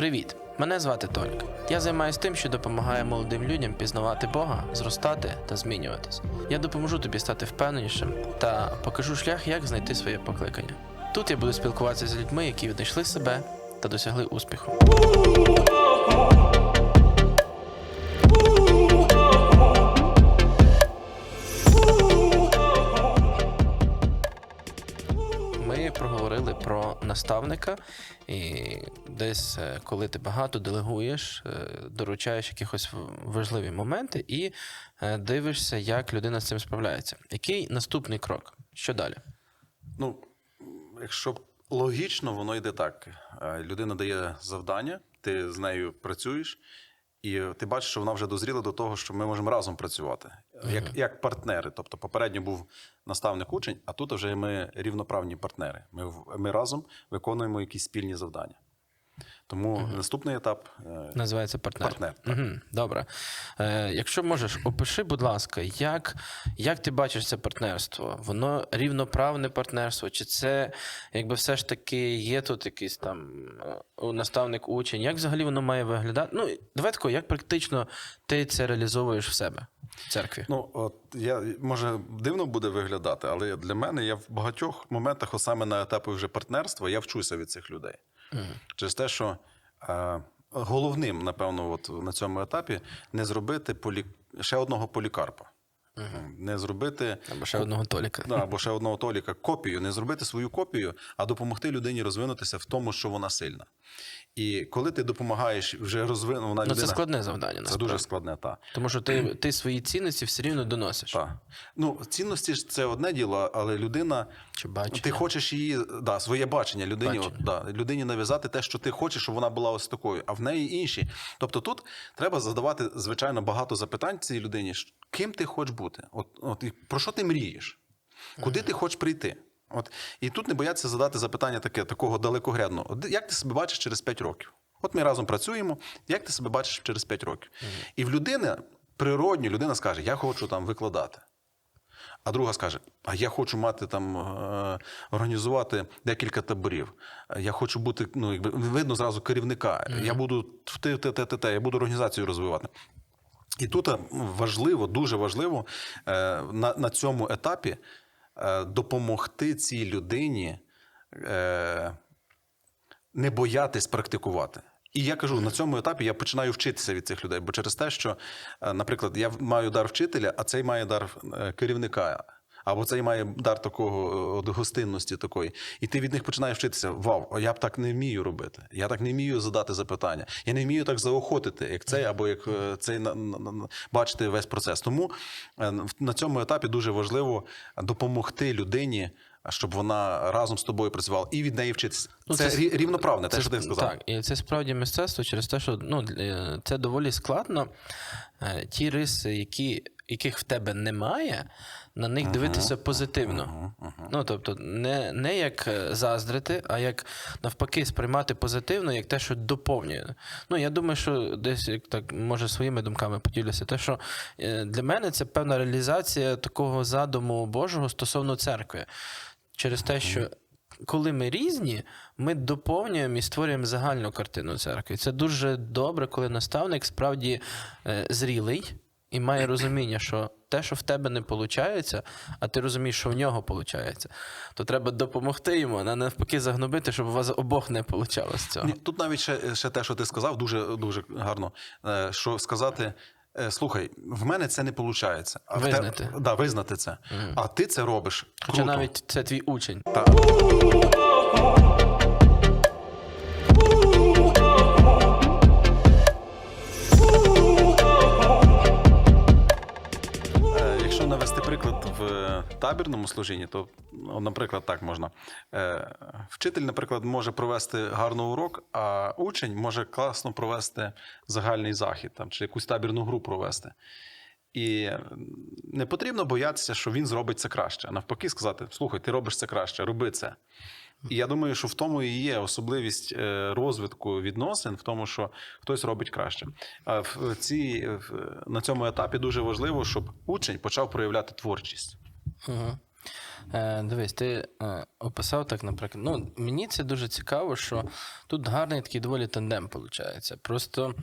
Привіт! Мене звати Толік. Я займаюся тим, що допомагає молодим людям пізнавати Бога, зростати та змінюватись. Я допоможу тобі стати впевненішим та покажу шлях, як знайти своє покликання. Тут я буду спілкуватися з людьми, які віднайшли себе та досягли успіху. Наставника, і десь, е, коли ти багато делегуєш, е, доручаєш якихось важливі моменти і е, дивишся, як людина з цим справляється. Який наступний крок? Що далі? Ну, якщо логічно, воно йде так: людина дає завдання, ти з нею працюєш, і ти бачиш, що вона вже дозріла до того, що ми можемо разом працювати, як, як партнери. Тобто, попередньо був наставник учень, а тут вже ми рівноправні партнери. Ми, ми разом виконуємо якісь спільні завдання. Тому наступний етап е, Називається партнер. партнер. так. Угу, добре. Е, якщо можеш, опиши, будь ласка, як, як ти бачиш це партнерство? Воно рівноправне партнерство? Чи це якби все ж таки є тут якийсь там е, наставник учень? Як взагалі воно має виглядати? Ну, давай тако, як практично ти це реалізовуєш в себе в церкві? Ну, от я може дивно буде виглядати, але для мене я в багатьох моментах, саме на етапі вже партнерства, я вчуся від цих людей. Через те, що е, головним, напевно, от на цьому етапі не зробити полі... ще одного полікарпа. Не зробити Або ще одного Толіка. да, або ще одного Толіка копію, не зробити свою копію, а допомогти людині розвинутися в тому, що вона сильна. І коли ти допомагаєш вже розвинена вона Ну, це складне завдання, це насправді. дуже складне, так. Тому що ти, ти свої цінності все рівно доносиш. Так. Ну, цінності ж це одне діло, але людина. Чи бачиш? Ти хочеш її, да, своє бачення людині, Бачення. От, да, людині нав'язати те, що ти хочеш, щоб вона була ось такою, а в неї інші. Тобто тут треба задавати, звичайно, багато запитань цій людині, ким ти хочеш бути, от, от, про що ти мрієш, куди ти хочеш прийти. От, і тут не бояться задати запитання таке, такого далекоглядного. Як ти себе бачиш через 5 років? От ми разом працюємо, як ти себе бачиш через 5 років? І в людини природньо людина скаже: Я хочу там викладати. А друга скаже: А я хочу мати там е, організувати декілька таборів. Я хочу бути, ну якби видно зразу керівника. Я буду те, те, те, те, я буду організацію розвивати. І тут е, важливо, дуже важливо е, на, на цьому етапі е, допомогти цій людині не боятись практикувати. І я кажу, на цьому етапі я починаю вчитися від цих людей, бо через те, що, наприклад, я маю дар вчителя, а цей має дар керівника. Або цей має дар такого е, от, гостинності такої, і ти від них починаєш вчитися. Вау, я б так не вмію робити. Я так не вмію задати запитання. Я не вмію так заохотити, як цей, або як е, цей на, на, на- бачити весь процес. Тому е, на цьому етапі дуже важливо допомогти людині, щоб вона разом з тобою працювала і від неї вчитися. Ну, це це- рі- рівноправне, те, Це що ти сказав. Так, і це справді мистецтво через те, що ну, це доволі складно. Ті риси, які, яких в тебе немає, на них дивитися позитивно. Ну, тобто, не, не як е, заздрити, а як навпаки сприймати позитивно, як те, що доповнює. Ну, я думаю, що десь як так, може, своїми думками поділюся. Те, що е, для мене це певна реалізація такого задуму Божого стосовно церкви. Через те, що коли ми різні, ми доповнюємо і створюємо загальну картину церкви. Це дуже добре, коли наставник справді е, зрілий і має розуміння, що те, що в тебе не виходить, а ти розумієш, що в нього виходить, то треба допомогти йому, а не навпаки загнобити, щоб у вас обох не вийшло з цього. Тут навіть ще, ще те, що ти сказав, дуже дуже гарно. Е, Що сказати. е, Слухай, в мене це не виходить. А в те- Визнати. да, визнати це. А ти це робиш. Хоча Круто. навіть це твій учень. Так. В табірному служінні, то, ну, наприклад, так можна. Е, Вчитель, наприклад, може провести гарний урок, а учень може класно провести загальний захід там, чи якусь табірну гру провести. І не потрібно боятися, що він зробить це краще. А навпаки, сказати: слухай, ти робиш це краще, роби це. Я думаю, що в тому і є особливість е, розвитку відносин, в тому, що хтось робить краще. А в цій, в- на цьому етапі дуже важливо, щоб учень почав проявляти творчість. Ага. Е, дивись, ти е, описав так, наприклад. Ну, мені це дуже цікаво, що тут гарний такий доволі тандем виходить. Просто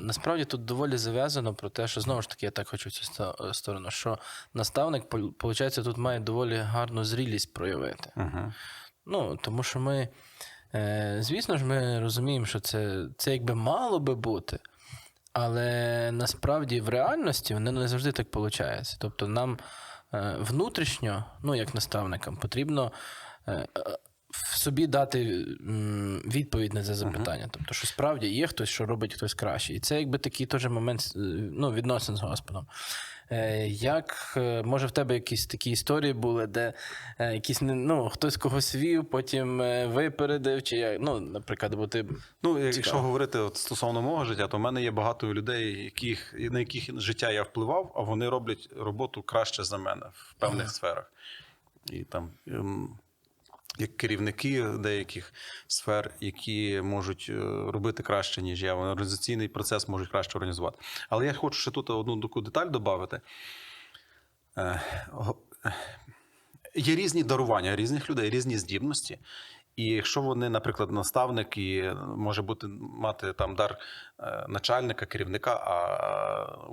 насправді тут доволі зав'язано про те, що знову ж таки я так хочу в цю сторону, що наставник, виходить, тут має доволі гарну зрілість проявити. Угу. Ну, тому що ми, е, звісно ж, ми розуміємо, що це, це якби мало би бути, але насправді в реальності воно не завжди так виходить. Тобто нам е, внутрішньо, ну як наставникам, потрібно. В собі дати відповідь на це запитання. Тобто, що справді є хтось, що робить хтось краще. І це якби такий теж момент е, ну, відносин з Господом. Е, Як е, може в тебе якісь такі історії були, де якісь ну, хтось когось вів, потім випередив, чи як, ну, наприклад, бо ти Ну, якщо говорити от стосовно мого життя, то в мене є багато людей, яких, на яких життя я впливав, а вони роблять роботу краще за мене в певних сферах. І там ем, як керівники деяких сфер, які можуть е, робити краще, ніж я. Організаційний процес можуть краще організувати. Але я хочу ще тут одну таку деталь додати. Е, Є різні дарування різних людей, різні здібності. І якщо вони, наприклад, наставник і може бути мати там дар е, начальника, керівника, а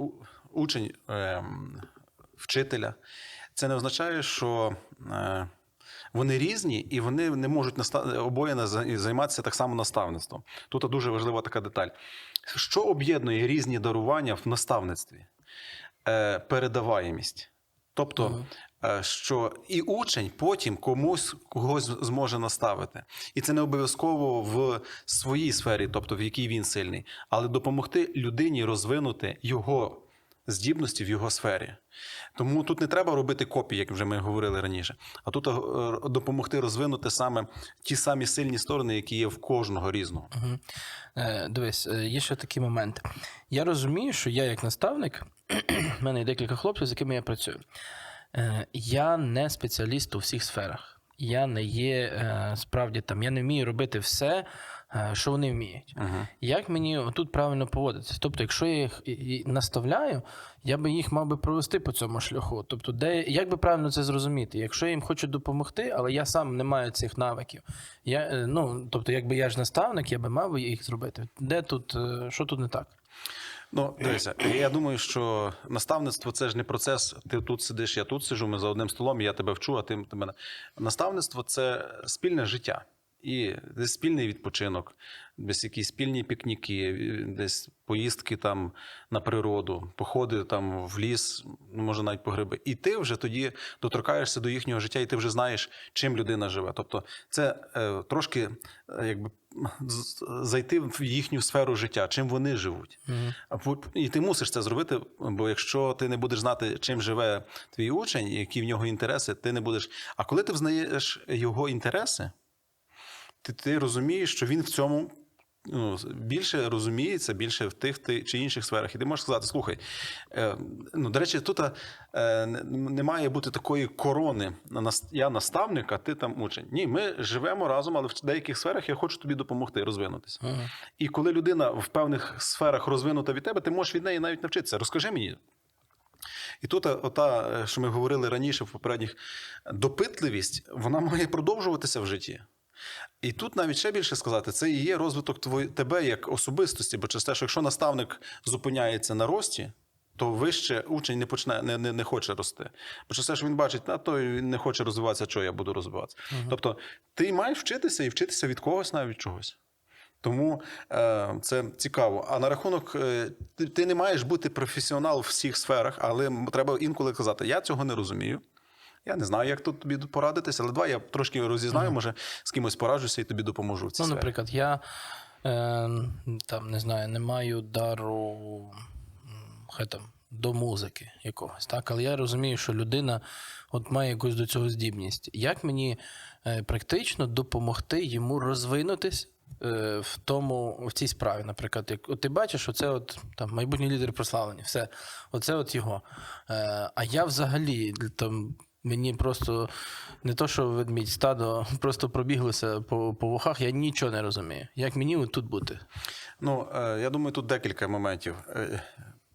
учень е, вчителя, це не означає, що е, вони різні і вони не можуть наста- обоє займатися так само наставництвом. Тут дуже важлива така деталь. Що об'єднує різні дарування в наставництві? Е, передаваємість. Тобто, е, що і учень потім комусь когось зможе наставити. І це не обов'язково в своїй сфері, тобто в якій він сильний, але допомогти людині розвинути його здібності в його сфері. Тому тут не треба робити копії, як вже ми говорили раніше, а тут е, допомогти розвинути саме ті самі сильні сторони, які є в кожного різного. Мгм. Е, Дивись, е, є ще такий момент. Я розумію, що я як наставник, в мене є декілька хлопців, з якими я працюю. Е, Я не спеціаліст у всіх сферах. Я не є е, справді там, я не вмію робити все, що вони вміють. Угу. Як мені тут правильно поводитися? Тобто, якщо я їх і- наставляю, я би їх мав би провести по цьому шляху. Тобто, де як би правильно це зрозуміти? Якщо я їм хочу допомогти, але я сам не маю цих навиків. Я, е, ну, тобто, якби я ж наставник, я би мав би їх зробити. Де тут, е, що тут не так? Ну, дивися, я думаю, що наставництво це ж не процес. Ти тут сидиш, я тут сижу, ми за одним столом, я тебе вчу, а ти, ти мене. Наставництво це спільне життя. І десь спільний відпочинок, десь якісь спільні пікніки, десь поїздки там на природу, походи там в ліс, ну, може навіть по гриби. І ти вже тоді доторкаєшся до їхнього життя, і ти вже знаєш, чим людина живе. Тобто, це е, трошки е, якби зайти в їхню сферу життя, чим вони живуть. По- І ти мусиш це зробити, бо якщо ти не будеш знати, чим живе твій учень, які в нього інтереси, ти не будеш. А коли ти взнаєш його інтереси, ти, ти розумієш, що він в цьому. Ну, більше розуміється, більше в тих ти- чи інших сферах. І ти можеш сказати: слухай, е, ну, до речі, тут е, не- має бути такої корони. Я наставник, а ти там учень. Ні, ми живемо разом, але в деяких сферах я хочу тобі допомогти розвинутися. Мгм. І коли людина в певних сферах розвинута від тебе, ти можеш від неї навіть навчитися. Розкажи мені. І тут е, ота, е, що ми говорили раніше в попередніх, допитливість, вона має продовжуватися в житті. І тут навіть ще більше сказати, це і є розвиток твої, тебе як особистості, бо через те, що якщо наставник зупиняється на рості, то вище учень не почне не, не, не хоче рости. Бо через те, що він бачить, на то він не хоче розвиватися, що я буду розвиватися. Тобто ти маєш вчитися і вчитися від когось навіть чогось. Тому е, це цікаво. А на рахунок, е, ти, ти не маєш бути професіонал в всіх сферах, але треба інколи казати: я цього не розумію. Я не знаю, як тут тобі порадитися, але давай я трошки розізнаю, може з кимось пораджуся і тобі допоможу в цій Ну, сфері. наприклад, я е, там не знаю, не маю дару хай там, до музики якогось, так? Але я розумію, що людина от має якусь до цього здібність. Як мені е, практично допомогти йому розвинутись? е, В тому в цій справі, наприклад, як от ти бачиш, оце от там майбутній лідер прославлення, все, оце от його. Е, а я взагалі там мені просто не то, що ведмідь стадо просто пробіглося по, по вухах, я нічого не розумію. Як мені тут бути? Ну, е, я думаю, тут декілька моментів.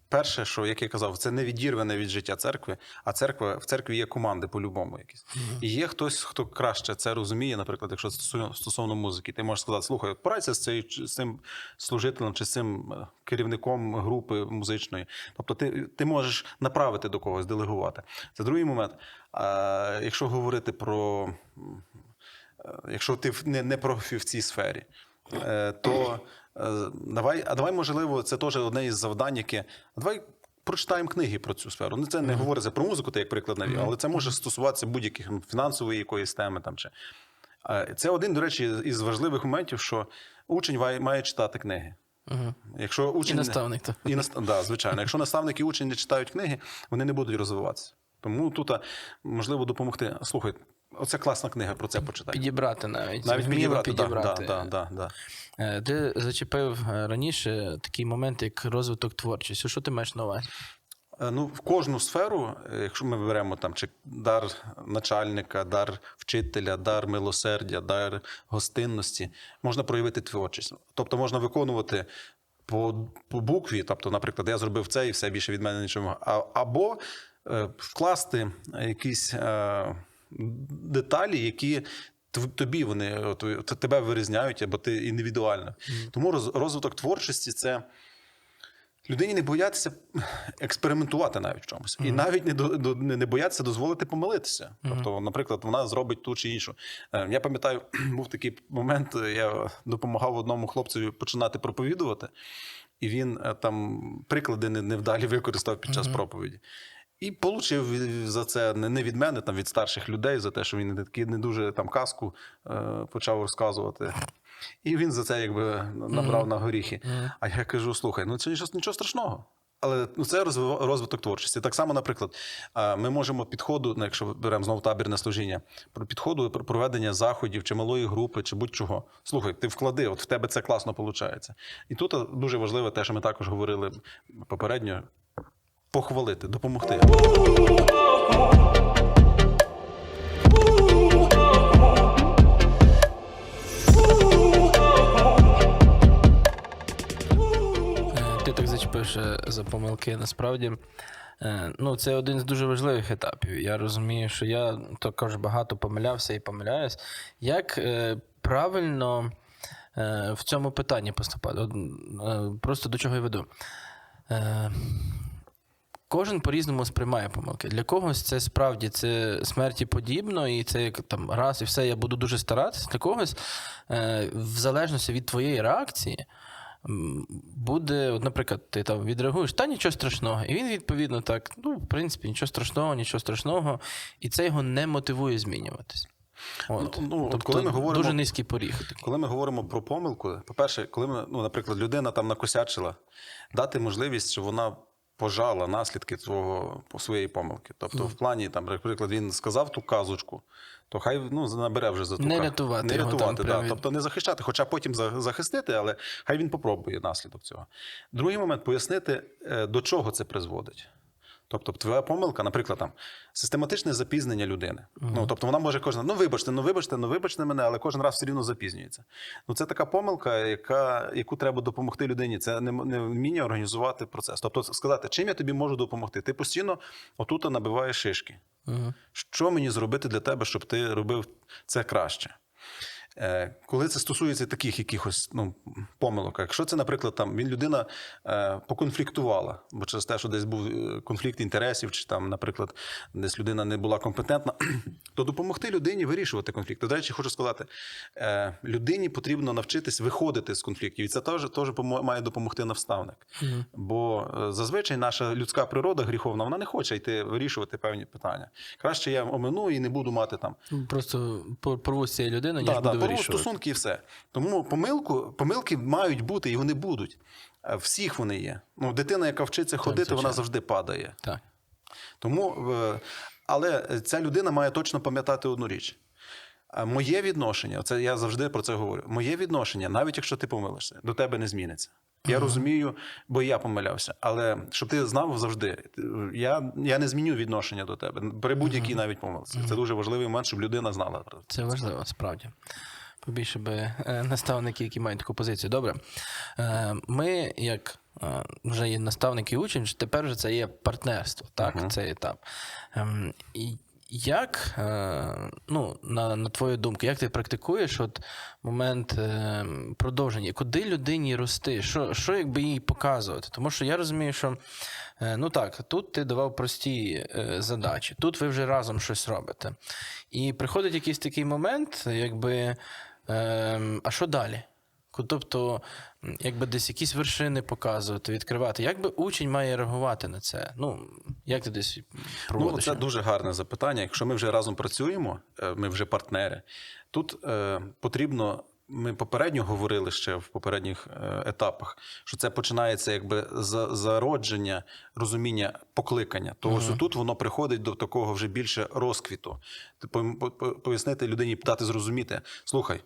Перше, що як я казав, це не відірване від життя церкви, а церква в церкві є команди по-любому якісь. І є хтось, хто краще це розуміє, наприклад, якщо стосовно, стосовно музики, ти можеш сказати, слухай, от порадься з, цей, з цим служителем чи з цим е, керівником групи музичної. Тобто ти, ти можеш направити до когось, делегувати. Це другий момент. А, якщо говорити про. е, Якщо ти не, не профі в цій сфері, е, то давай, а давай, можливо, це теж одне із завдань, яке. Давай прочитаємо книги про цю сферу. Ну, це не говориться про музику, ти як приклад навів, але це може стосуватися будь-яких фінансової якоїсь теми. Там, чи. Е, Це один, до речі, із важливих моментів, що учень має, читати книги. Угу. Якщо учень... І наставник. то. І наст... да, звичайно. Якщо наставник і учень не читають книги, вони не будуть розвиватися. Тому тут можливо допомогти. Слухай, оце класна книга, про це почитай. Підібрати навіть. Навіть вміло підібрати. підібрати. Да, да, да, да. Е, Ти зачепив е, раніше такий момент, як розвиток творчості. Що ти маєш на увазі? Е, Ну, в кожну сферу, якщо ми беремо там чи дар начальника, дар вчителя, дар милосердя, дар гостинності, можна проявити творчість. Тобто можна виконувати по, по букві, тобто, наприклад, я зробив це і все більше від мене нічого. А, або е, вкласти якісь е, деталі, які. Тобі вони от, тебе вирізняють, або ти індивідуально. Тому розвиток творчості це людині не боятися експериментувати навіть в чомусь. І навіть не, до, не не боятися дозволити помилитися. Тобто, наприклад, вона зробить ту чи іншу. Е, Я пам'ятаю, був такий момент, я допомагав одному хлопцеві починати проповідувати, і він е, там приклади невдалі використав під час проповіді. І отримав за це не від мене, там від старших людей, за те, що він такий не дуже там казку е, почав розказувати. І він за це якби набрав на горіхи. А я кажу: слухай, ну це нічого, нічого страшного. Але ну, це розвиток творчості. Так само, наприклад, ми можемо підходу, ну, якщо беремо знову табірне служіння, про підходу про проведення заходів чи малої групи, чи будь-чого. Слухай, ти вклади, от в тебе це класно виходить. І тут дуже важливе те, що ми також говорили попередньо: похвалити, допомогти. Е, Ти так зачепив за помилки. Насправді, е, ну, це один з дуже важливих етапів. Я розумію, що я також багато помилявся і помиляюсь. Як е, правильно в цьому питанні поступати? Просто до чого я веду. Кожен по-різному сприймає помилки. Для когось це справді це смерті подібно, і це як там раз і все, я буду дуже старатися. Для когось, е, в залежності від твоєї реакції, буде, от, наприклад, ти там відреагуєш, та нічого страшного. І він відповідно так, ну, в принципі, нічого страшного, нічого страшного, і це його не мотивує змінюватись. От. Ну, ну, тобто, коли ми говоримо- дуже низький поріг. Коли ми говоримо про помилку, по-перше, коли ми, ну, наприклад, людина там накосячила, дати можливість, щоб вона пожала наслідки свого своєї помилки. Тобто, в плані, там, наприклад, він сказав ту казочку, то хай ну, набере вже за ту Не рятувати Не його рятувати, там, да. тобто не захищати, хоча потім за- захистити, але хай він попробує наслідок цього. Другий момент пояснити, е, до чого це призводить. Тобто, твоя помилка, наприклад, там систематичне запізнення людини. Ну тобто вона може кожен, ну вибачте, ну вибачте, ну вибачте мене, але кожен раз все рівно запізнюється. Ну це така помилка, яка, яку треба допомогти людині. Це не, не вміння організувати процес. Тобто сказати, чим я тобі можу допомогти? Ти постійно отут набиваєш шишки. Мгм. Що мені зробити для тебе, щоб ти робив це краще? Е, Коли це стосується таких якихось ну, помилок, якщо це, наприклад, там він людина е, поконфліктувала, бо через те, що десь був е, конфлікт інтересів, чи там, наприклад, десь людина не була компетентна, то допомогти людині вирішувати конфлікти. До речі, хочу сказати, е, людині потрібно навчитись виходити з конфліктів, і це теж, теж має допомогти наставник. Бо е, зазвичай наша людська природа гріховна, вона не хоче йти вирішувати певні питання. Краще я омину і не буду мати там Просто з цієї людини, ніж Да, порву вирішувати. стосунки і все. Тому помилку, помилки мають бути і вони будуть. Е, Всіх вони є. Ну, дитина, яка вчиться ходити, вона завжди падає. Так. Тому, е, але ця людина має точно пам'ятати одну річ. Е, Моє відношення, це я завжди про це говорю. Моє відношення, навіть якщо ти помилишся, до тебе не зміниться. Я розумію, бо я помилявся. Але щоб ти знав завжди, я, я не зміню відношення до тебе при будь-якій навіть помилці. Це дуже важливий момент, щоб людина знала про. Це важливо, справді. Побільше би е, наставники, які мають таку позицію. Добре. Е, Ми, як е, вже є наставник і учень, тепер вже це є партнерство, так, цей етап. Ем, і як, ну, на, на твою думку, як ти практикуєш от момент продовження? Куди людині рости? Що, що якби їй показувати? Тому що я розумію, що ну так, тут ти давав прості задачі, тут ви вже разом щось робите. І приходить якийсь такий момент, якби, а що далі? Тобто, якби десь якісь вершини показувати, відкривати. Як би учень має реагувати на це? Ну, як ти десь Ну, це дуже гарне запитання. Якщо ми вже разом працюємо, е, ми вже партнери. Тут е, потрібно. Ми попередньо говорили ще в попередніх е, етапах, що це починається якби за зародження розуміння покликання. Того що тут воно приходить до такого вже більше розквіту. По- пояснити людині, дати зрозуміти: слухай,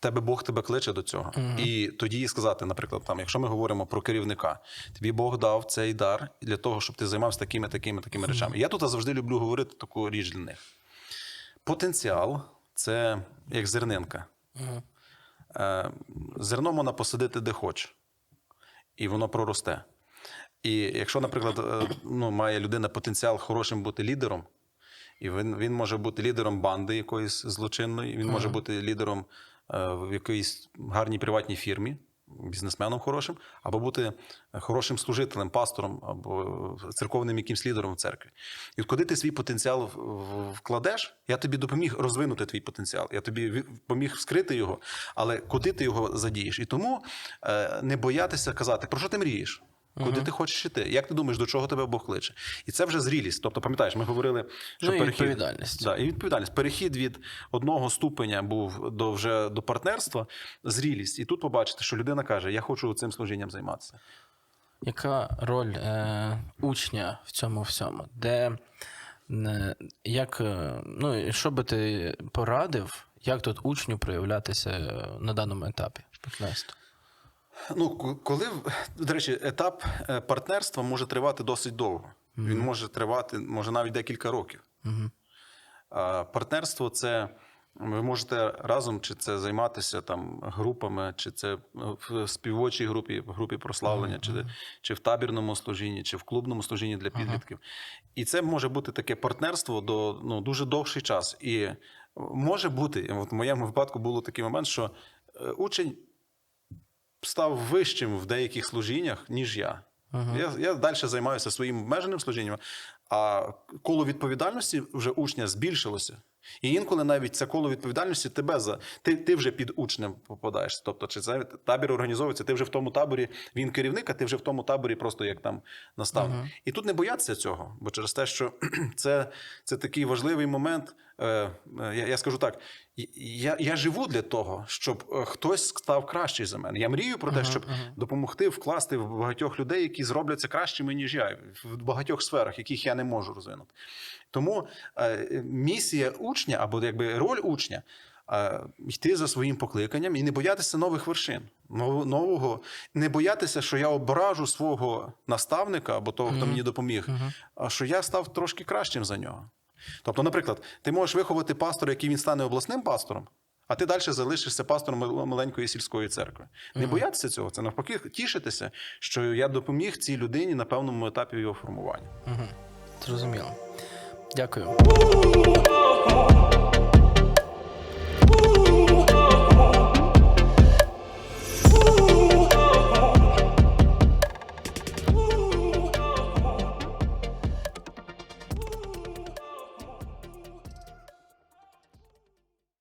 тебе Бог тебе кличе до цього. І тоді сказати, наприклад, там, якщо ми говоримо про керівника, тобі Бог дав цей дар для того, щоб ти займався такими, такими, такими речами. Я тут завжди люблю говорити таку річ для них. Потенціал це як зернинка. Е, Зерно можна посадити де хоч, і воно проросте. І якщо, наприклад, е, ну, має людина потенціал хорошим бути лідером, і він, він може бути лідером банди якоїсь злочинної, він може бути лідером в якоїсь гарній приватній фірмі, бізнесменом хорошим, або бути хорошим служителем, пастором або церковним якимсь лідером в церкві. І от куди ти свій потенціал вкладеш, я тобі допоміг розвинути твій потенціал, я тобі поміг вскрити його, але куди ти його задієш? І тому е, не боятися казати, про що ти мрієш? Куди ти хочеш іти? Як ти думаєш, до чого тебе Бог кличе? І це вже зрілість. Тобто, пам'ятаєш, ми говорили, що Ну, і перехід відповідальність. Да, і відповідальність. Перехід від одного ступеня був до вже до партнерства, зрілість. І тут побачите, що людина каже: Я хочу цим служінням займатися. Яка роль е, учня в цьому всьому? Де е, як, е, ну, що би ти порадив, як тут учню проявлятися е, на даному етапі партнерства? Ну, коли до речі, етап е, партнерства може тривати досить довго. Він може тривати, може навіть декілька років. А партнерство це ви можете разом чи це займатися там групами, чи це е, в співочій групі, в групі прославлення, чи, чи в табірному служінні, чи в клубному служінні для підлітків. І це може бути таке партнерство до ну, дуже довший час. І може бути, от в моєму випадку було такий момент, що е, учень став вищим в деяких служіннях, ніж я. Я, я далі займаюся своїм обмеженим служінням, а коло відповідальності вже учня збільшилося. І інколи навіть це коло відповідальності тебе за ти, ти вже під учнем попадаєш. Тобто, чи це табір організовується, ти вже в тому таборі, він керівник, а ти вже в тому таборі просто як там наставник. І тут не бояться цього, бо через те, що це, це такий важливий момент. Е, е, я, я скажу так: я, я живу для того, щоб е, хтось став кращий за мене. Я мрію про те, щоб допомогти вкласти в багатьох людей, які зробляться кращими, ніж я, в багатьох сферах, яких я не можу розвинути. Тому е, місія учня або якби роль учня. е, Йти за своїм покликанням і не боятися нових вершин, нового, не боятися, що я ображу свого наставника або того, хто мені допоміг, що я став трошки кращим за нього. Тобто, наприклад, ти можеш виховати пастора, який він стане обласним пастором, а ти далі залишишся пастором маленької сільської церкви. Не боятися цього, це навпаки, тішитися, що я допоміг цій людині на певному етапі його формування. Зрозуміло. Дякую.